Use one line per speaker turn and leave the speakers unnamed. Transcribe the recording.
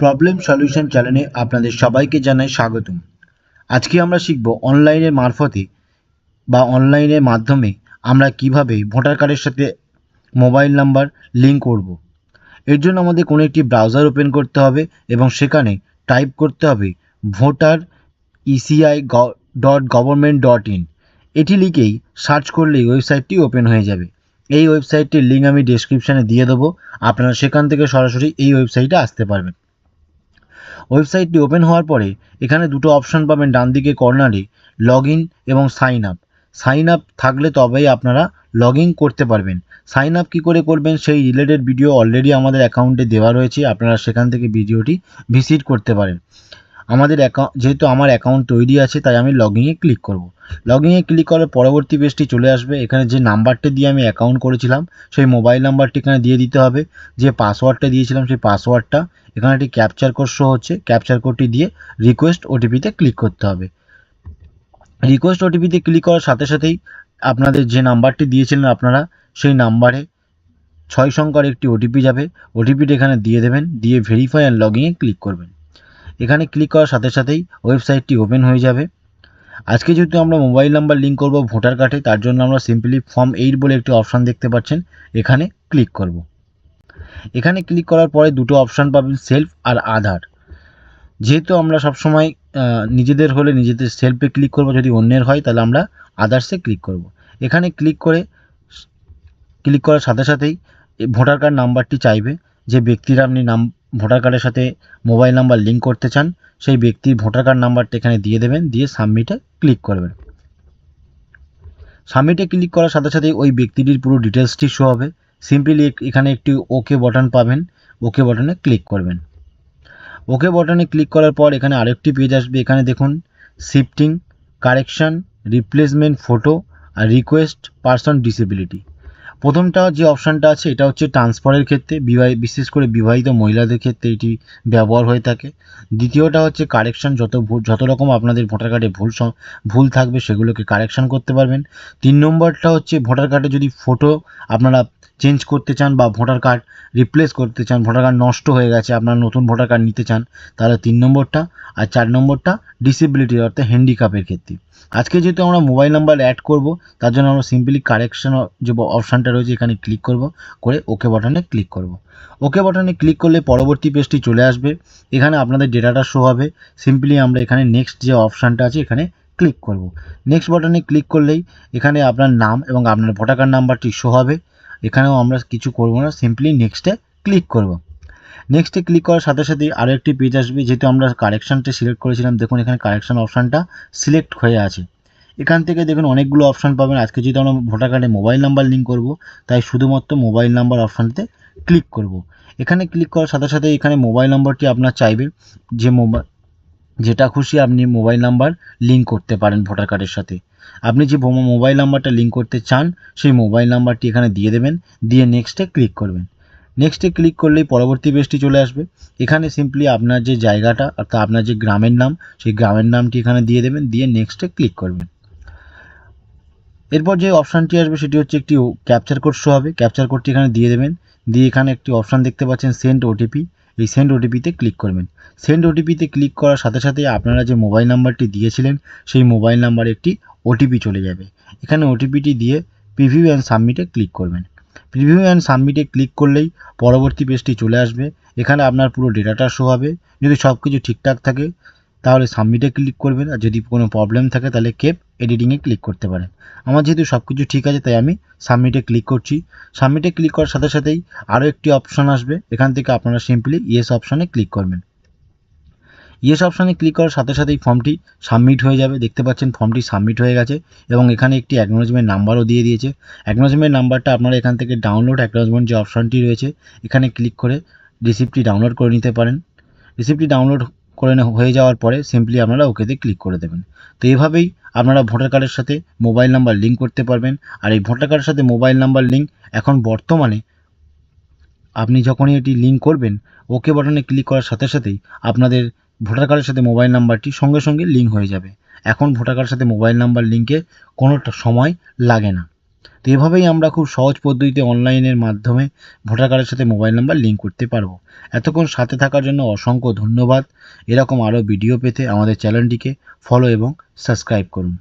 Problem solution চ্যানেলে আপনাদের সবাইকে জানাই স্বাগতম। আজকে আমরা শিখব অনলাইনের মারফতে বা অনলাইনের মাধ্যমে আমরা কীভাবে ভোটার কার্ডের সাথে মোবাইল নাম্বার লিঙ্ক করব। এর জন্য আমাদের কোনো একটি ব্রাউজার ওপেন করতে হবে এবং সেখানে টাইপ করতে হবে voter ECI dot government dot in এটি লিখেই সার্চ করলেই ওয়েবসাইটটি ওপেন হয়ে যাবে। এই ওয়েবসাইটটির লিঙ্ক আমি ডেসক্রিপশানে দিয়ে দেবো। আপনারা সেখান থেকে সরাসরি এই ওয়েবসাইটে আসতে পারবেন। ওয়েবসাইটটি ওপেন হওয়ার পরে এখানে দুটো অপশান পাবেন ডান দিকে কর্নারে লগ ইন এবং সাইন আপ। সাইন আপ থাকলে তবেই আপনারা লগ ইন করতে পারবেন। সাইন আপ কী করে করবেন সেই রিলেটেড ভিডিও অলরেডি আমাদের অ্যাকাউন্টে দেওয়া রয়েছে। আপনারা সেখান থেকে ভিডিওটি ভিজিট করতে পারেন। আমাদের অ্যাকাউন্ট যেহেতু আমার অ্যাকাউন্ট তৈরি আছে, তাই আমি লগ ইনে ক্লিক করব। লগ ইনে ক্লিক করার পরবর্তী পেজটি চলে আসবে। এখানে যে নাম্বারটা দিয়ে আমি অ্যাকাউন্ট করেছিলাম, সেই মোবাইল নাম্বারটি এখানে দিয়ে দিতে হবে। যে পাসওয়ার্ডটা দিয়েছিলাম, সেই পাসওয়ার্ডটা এখানে একটি ক্যাপচার কোড শো হচ্ছে। ক্যাপচার কোডটি দিয়ে রিকোয়েস্ট ওটিপিতে ক্লিক করতে হবে। রিকোয়েস্ট ওটিপিতে ক্লিক করার সাথে সাথেই আপনাদের যে নাম্বারটি দিয়েছিলেন আপনারা, সেই নাম্বারে ছয় সংখ্যার একটি ওটিপি যাবে। ওটিপিটি এখানে দিয়ে দেবেন, দিয়ে ভেরিফাই অ্যান্ড লগ ইনে ক্লিক করবেন। এখানে ক্লিক করার সাথে সাথেই ওয়েবসাইটটি ওপেন হয়ে যাবে। আজকে যেহেতু আমরা মোবাইল নাম্বার লিঙ্ক করব ভোটার কার্ডে তার জন্য আমরা সিম্পলি ফর্ম এইট বলে একটি অপশান দেখতে পাচ্ছেন। এখানে ক্লিক করব। এখানে ক্লিক করার পরে দুটো অপশান পাবেন সেলফ আর আধার। যেহেতু আমরা সবসময় নিজেদের হলে নিজেদের সেলফে ক্লিক করব, যদি অন্যের হয় তাহলে আমরা আদার্সে ক্লিক করব। এখানে ক্লিক করে ক্লিক করার সাথে সাথেই ভোটার কার্ড নাম্বারটি চাইবে যে ব্যক্তির আপনি নাম ভোটার কার্ডের সাথে মোবাইল নাম্বার লিঙ্ক করতে চান, সেই ব্যক্তির ভোটার কার্ড নাম্বারটা এখানে দিয়ে দেবেন, দিয়ে সাবমিটে ক্লিক করবেন। সাবমিটে ক্লিক করার সাথে সাথেই ওই ব্যক্তিটির পুরো ডিটেলসটি শো হবে। সিম্পলি এখানে একটি ওকে বাটন পাবেন। ওকে বাটনে ক্লিক করবেন। ওকে বাটনে ক্লিক করার পর এখানে আরেকটি পেজ আসবে। এখানে দেখুন শিফটিং কারেকশান রিপ্লেসমেন্ট ফটো আর রিকোয়েস্ট পার্সন ডিসেবিলিটি প্রথমটা যে অপশানটা আছে, এটা হচ্ছে ট্রান্সফারের ক্ষেত্রে, বিবাহ, বিশেষ করে বিবাহিত মহিলাদের ক্ষেত্রে এটি ব্যবহার হয়ে থাকে। দ্বিতীয়টা হচ্ছে কারেকশান, যত যত রকম আপনাদের ভোটার কার্ডে ভুল ভুল থাকবে সেগুলোকে কারেকশান করতে পারবেন। তিন নম্বরটা হচ্ছে ভোটার কার্ডে যদি ফটো আপনারা চেঞ্জ করতে চান বা ভোটার কার্ড রিপ্লেস করতে চান, ভোটার কার্ড নষ্ট হয়ে গেছে, আপনার নতুন ভোটার কার্ড নিতে চান, তাহলে তিন নম্বরটা আর চার নম্বরটা ডিসেবিলিটি অর্থাৎ হ্যান্ডিক্যাপের ক্ষেত্রে। আজকে যেহেতু আমরা মোবাইল নাম্বার অ্যাড করব, তার জন্য আমরা সিম্পলি কারেকশন যে অপশানটা রয়েছে এখানে ক্লিক করব, করে ওকে বাটনে ক্লিক করব। ওকে বাটনে ক্লিক করলে পরবর্তী পেজটি চলে আসবে, এখানে আপনাদের ডেটাটা শো হবে সিম্পলি আমরা এখানে নেক্সট যে অপশানটা আছে এখানে ক্লিক করব। নেক্সট বাটনে ক্লিক করলেই এখানে আপনার নাম এবং আপনার ভোটার কার্ড নাম্বারটি শো হবে এখানেও আমরা কিছু করব না সিম্পলি নেক্সটে ক্লিক করব। নেক্সটে ক্লিক করার সাথে সাথেই আরও একটি পেজ আসবে, যেহেতু আমরা কারেকশানটা সিলেক্ট করেছিলাম, দেখুন এখানে কারেকশান অপশানটা সিলেক্ট হয়ে আছে। এখান থেকে দেখুন অনেকগুলো অপশান পাবেন। আজকে যেহেতু আমরা ভোটার কার্ডে মোবাইল নাম্বার লিঙ্ক করব, তাই শুধুমাত্র মোবাইল নাম্বার অপশানটিতে ক্লিক করব। এখানে ক্লিক করার সাথে সাথে এখানে মোবাইল নাম্বারটি আপনার চাইবে, যে মোবাইল যেটা খুশি আপনি মোবাইল নাম্বার লিঙ্ক করতে পারেন ভোটার কার্ডের সাথে। আপনি যে মোবাইল নাম্বারটা লিঙ্ক করতে চান, সেই মোবাইল নাম্বারটি এখানে দিয়ে দেবেন, দিয়ে নেক্সটে ক্লিক করবেন। নেক্সটে ক্লিক করলেই পরবর্তী পেজটি চলে আসবে। এখানে সিম্পলি আপনার যে জায়গাটা, অর্থাৎ আপনার যে গ্রামের নাম, সেই গ্রামের নামটি এখানে দিয়ে দেবেন, দিয়ে নেক্সটে ক্লিক করবেন। এরপর যে অপশানটি আসবে, সেটি হচ্ছে একটি ক্যাপচার কোড শো হবে। ক্যাপচার কোডটি এখানে দিয়ে দেবেন। দিয়ে এখানে একটি অপশান দেখতে পাচ্ছেন সেন্ড ওটিপি এই সেন্ড ওটিপিতে ক্লিক করবেন। সেন্ড ওটিপিতে ক্লিক করার সাথে সাথে আপনারা যে মোবাইল নাম্বারটি দিয়েছিলেন, সেই মোবাইল নাম্বারে একটি ওটিপি চলে যাবে। এখানে ওটিপিটি দিয়ে প্রিভিউ অ্যান্ড সাবমিটে ক্লিক করবেন। প্রিভিউ অ্যান্ড সাবমিটে ক্লিক করলেই পরবর্তী পেজটি চলে আসবে। এখানে আপনার পুরো ডেটাটা শো হবে। যদি সব কিছু ঠিকঠাক থাকে তাহলে সাবমিটে ক্লিক করবেন আর যদি কোনো প্রবলেম থাকে তাহলে কেপ এডিটিংয়ে ক্লিক করতে পারেন। আমার যেহেতু সব কিছু ঠিক আছে তাই আমি সাবমিটে ক্লিক করছি। সাবমিটে ক্লিক করার সাথে সাথেই আরও একটি অপশান আসবে। এখান থেকে আপনারা সিম্পলি ইয়েস অপশানে ক্লিক করবেন। ইয়েস অপশানে ক্লিক করার সাথে সাথেই ফর্মটি সাবমিট হয়ে যাবে। দেখতে পাচ্ছেন ফর্মটি সাবমিট হয়ে গেছে এবং এখানে একটি অ্যাকনোলজমেন্ট নাম্বারও দিয়ে দিয়েছে। অ্যাকনোলজমেন্ট নাম্বারটা আপনারা এখান থেকে ডাউনলোড অ্যাকনোলজমেন্ট যে অপশানটি রয়েছে, এখানে ক্লিক করে রিসিপ্টটি ডাউনলোড করে নিতে পারেন। রিসিপ্টটি ডাউনলোড করে হয়ে যাওয়ার পরে সিম্পলি আপনারা ওকেতে ক্লিক করে দেবেন। তো এভাবেই আপনারা ভোটার কার্ডের সাথে মোবাইল নাম্বার লিঙ্ক করতে পারবেন। আর এই ভোটার কার্ডের সাথে মোবাইল নাম্বার লিঙ্ক এখন বর্তমানে আপনি যখনই এটি লিঙ্ক করবেন ওকে বাটনে ক্লিক করার সাথে সাথেই আপনাদের ভোটার কার্ডের সাথে মোবাইল নাম্বারটি সঙ্গে সঙ্গে লিঙ্ক হয়ে যাবে। এখন ভোটার কার্ডের সাথে মোবাইল নাম্বার লিঙ্কে কোনো সময় লাগে না। তো এভাবেই আমরা খুব সহজ পদ্ধতিতে অনলাইনের মাধ্যমে ভোটার কার্ডের সাথে মোবাইল নাম্বার লিঙ্ক করতে পারব। এতক্ষণ সাথে থাকার জন্য অসংখ্য ধন্যবাদ। এরকম আরও ভিডিও পেতে আমাদের চ্যানেলটিকে ফলো এবং সাবস্ক্রাইব করুন।